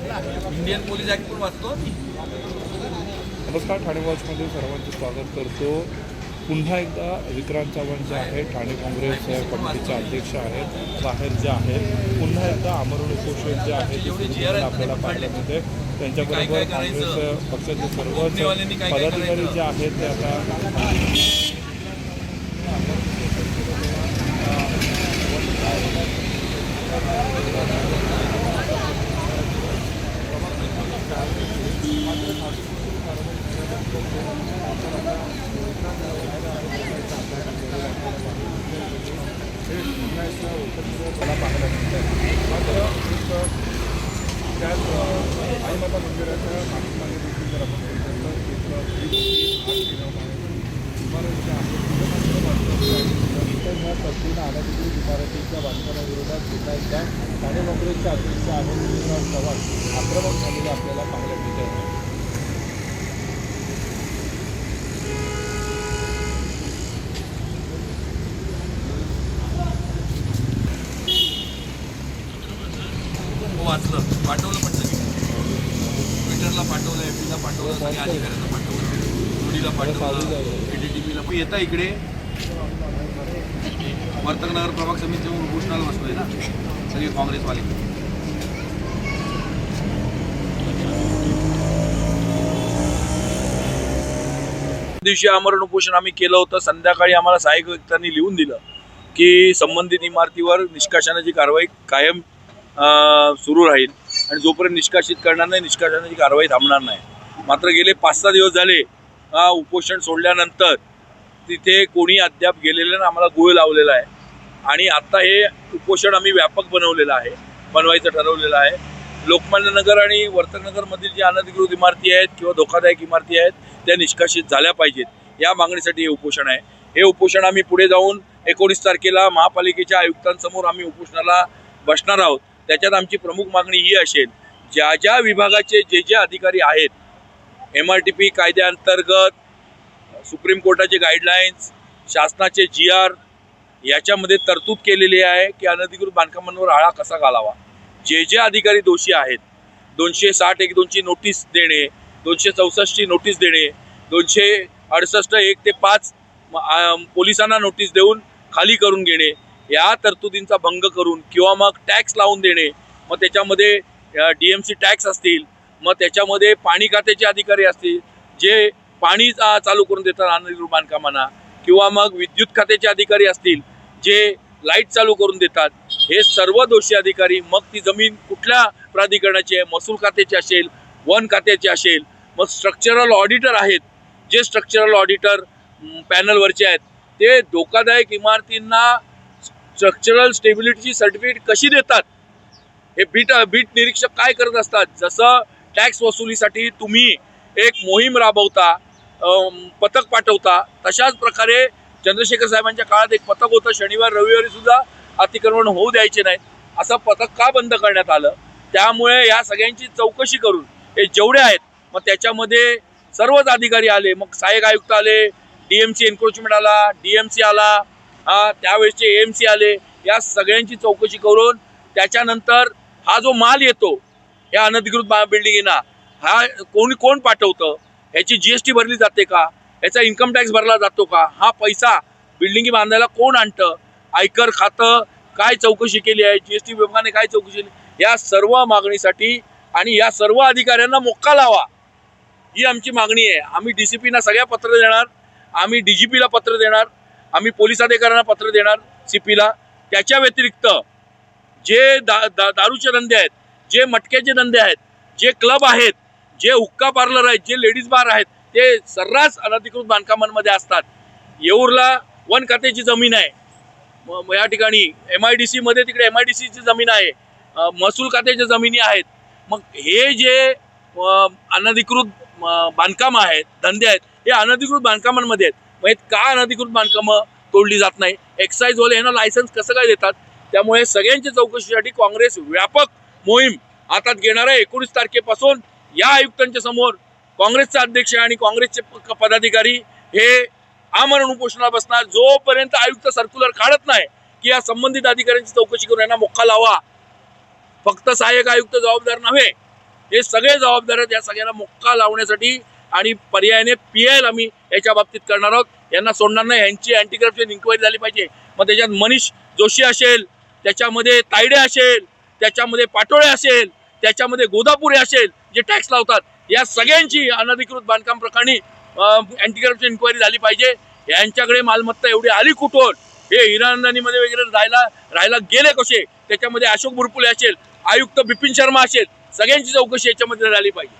Indian police act पण वाचतो नमस्कार ठाणे वॉचमध्ये सर्वांचं स्वागत करतो पुन्हा एकदा विक्रांत चव्हाण जे आहेत ठाणे काँग्रेस कमिटीचे अध्यक्ष आहेत बाहेर जे आहेत पुन्हा एकदा आमरण उपोषण जे आहे ते आपल्याला पाहायला. मिळते त्यांच्याबरोबर काँग्रेस? पक्षाचे सर्वच काय पदाधिकारी? जे आहेत ते आता मला पाहायला मिळतं मात्र एक त्याच आईमाता मंदिराच्या मागील देखील जर आपण बघितलं तर आहे. ह्या तरतूद अनाधिकृत इमारतीच्या बांधकामाविरोधात पुन्हा एकदा. ठाणे काँग्रेसचे अध्यक्ष आहेत चव्हाण आक्रमक आपल्याला पाहायला मिळत आहे हो वाचलं पाठवलं पण सगळी. ट्विटरला पाठवलं एफ बीला पाठवलं सगळ्या अधिकाऱ्यांना पाठवलं. डीला पाठवलं एडीटीपीला पण येता इकडे. वर्तकनगर प्रभाग समितीवर घोषणाला बसलोय ना. सगळे काँग्रेसवाले. दिवशी आमरण उपोषण आम्ही केलं होतं. संध्याकाळी आम्हाला सहाय्यक व्यक्तांनी लिहून दिलं की संबंधित इमारतीवर निष्काशनाची कारवाई कायम सुरू राहील आणि जोपर्यंत निष्कासित करणार नाही निष्कासनाची कारवाई थांबणार नाही. मात्र गेले पाच सहा दिवस झाले उपोषण सोडल्यानंतर तिथे कोणी अद्याप गेलेलं ना आम्हाला गुळ लावलेला आहे. आणि आत्ता हे उपोषण आम्ही व्यापक बनवलेलं आहे बनवायचं ठरवलेलं आहे. लोकमान्य नगर आणि वर्तकनगरमधील जी अनधिकृत इमारती आहेत किंवा धोकादायक इमारती आहेत त्या निष्कासित झाल्या पाहिजेत. या मागणीसाठी हे उपोषण आहे. हे उपोषण आम्ही पुढे जाऊन एकोणीस तारखेला महापालिकेच्या आयुक्तांसमोर आम्ही उपोषणाला बसणार आहोत. त्याच्यात आमची प्रमुख मागणी ही असेल ज्या ज्या विभागाचे जे जे अधिकारी आहेत एम आर टी पी कायद्याअंतर्गत सुप्रीम कोर्टाचे गाईडलाईन्स शासनाचे जी आर याच्यामध्ये तरतूद केलेली आहे की अनधिकृत बांधकामांवर आळा कसा घालावा. जे जे अधिकारी दोषी आहेत दोनशे साठ एक दोनची नोटीस देणे दोनशे चौसष्टची नोटीस देणे दोनशे अडुसष्ट एक ते पाच पोलिसांना नोटीस देऊन खाली करून घेणे या तरतुदींचा भंग करून किंवा मग टॅक्स लावून देणे मग त्याच्यामध्ये डी एम सी टॅक्स असतील मग त्याच्यामध्ये पाणी खात्याचे अधिकारी असतील जे पाणी चा- चालू करून देतात अनधिकृत बांधकामांना किंवा मग विद्युत खात्याचे अधिकारी असतील जे लाइट चालू करून देतात हे सर्व दोषी अधिकारी मग ती जमीन कुठल्या प्राधिकरणाची आहे महसूल खात्याची असेल वन खात्याची असेल मग स्ट्रक्चरल ऑडिटर आहेत जे स्ट्रक्चरल ऑडिटर पॅनलवरचे आहेत ते धोकादायक इमारतींना स्ट्रक्चरल स्टेबिलिटीची सर्टिफिकेट कशी देतात? हे बीट बीट निरीक्षक काय करत असतात? जसं टॅक्स वसुलीसाठी तुम्ही एक मोहीम राबवता पथक पाठवता तशाच प्रकारे चंद्रशेखर साहेबांच्या काळात एक पथक होतं. शनिवार रविवारी सुद्धा अतिक्रमण होऊ द्यायचे नाही असं पथक का बंद करण्यात आलं? त्यामुळे या सगळ्यांची चौकशी करून हे जेवढे आहेत मग त्याच्यामध्ये सर्वच अधिकारी आले. मग सहाय्यक आयुक्त आले डी एम सी एन्क्रोचमेंट आला डी एम सी आला त्यावेळेसचे ए एम सी आले या सगळ्यांची चौकशी करून त्याच्यानंतर हा जो माल येतो या अनधिकृत बिल्डिंगना हा कोणी कोण पाठवतं? ह्याची जी एस टी भरली जाते का? याचा इन्कम टॅक्स भरला जातो का? हा पैसा बिल्डिंगी बांधायला कोण आणतं? आयकर खातं काय चौकशी केली आहे? जी एस टी विभागाने काय चौकशी केली? या सर्व मागणीसाठी आणि या सर्व अधिकाऱ्यांना मोक्का लावा. ही आमची मागणी आहे. आम्ही डी सी पीना सगळ्या पत्र देणार. आम्ही डी जी पीला पत्र देणार. आम्ही पोलीस अधिकाऱ्यांना पत्र देणार सी पीला त्याच्या व्यतिरिक्त जे दा, दा दारूचे धंदे आहेत जे मटक्याचे धंदे आहेत जे क्लब आहेत जे हुक्का पार्लर आहेत जे लेडीज बार आहेत ते सर्रास अनधिकृत बांधकामांमध्ये असतात. येऊरला वन खात्याची जमीन आहे. या ठिकाणी एम आय डी सीमध्ये तिकडे एम आय डी सीची जमीन आहे. महसूल खात्याच्या जमिनी आहेत. मग हे जे अनधिकृत बांधकाम आहेत धंदे आहेत हे अनधिकृत बांधकामांमध्ये आहेत. मग का अनधिकृत बांधकामं तोडली जात नाही? एक्साईजवाले यांना लायसन्स कसं काय देतात? त्यामुळे सगळ्यांच्या चौकशीसाठी काँग्रेस व्यापक मोहीम हातात घेणार आहे. एकोणीस तारखेपासून या आयुक्तांच्या समोर काँग्रेसचे अध्यक्ष आणि काँग्रेसचे प- पदाधिकारी हे आमरण उपोषणाला बसणार. जोपर्यंत आयुक्त सर्क्युलर काढत नाही की या संबंधित अधिकाऱ्यांची चौकशी करून यांना मोक्का लावा. फक्त सहाय्यक आयुक्त जबाबदार नव्हे. हे सगळे जबाबदार आहेत. या सगळ्यांना मोक्का लावण्यासाठी आणि पर्यायाने पी एल आम्ही याच्या बाबतीत करणार आहोत. यांना सोडणार नाही. यांची अँटी करप्शन इन्क्वायरी झाली पाहिजे. मग त्याच्यात मनीष जोशी असेल त्याच्यामध्ये तायडे असेल त्याच्यामध्ये पाटोळे असेल त्याच्यामध्ये गोदापुरे असेल जे टॅक्स लावतात या सगळ्यांची अनधिकृत बांधकाम प्रकरणी अँटी करप्शन इन्क्वायरी झाली पाहिजे. यांच्याकडे मालमत्ता एवढी आली कुठून? हे हिरानंदानीमध्ये वगैरे राहायला राहायला गेले कसे? त्याच्यामध्ये अशोक बुरपुले असेल आयुक्त बिपिन शर्मा असेल सगळ्यांची चौकशी याच्यामध्ये झाली पाहिजे.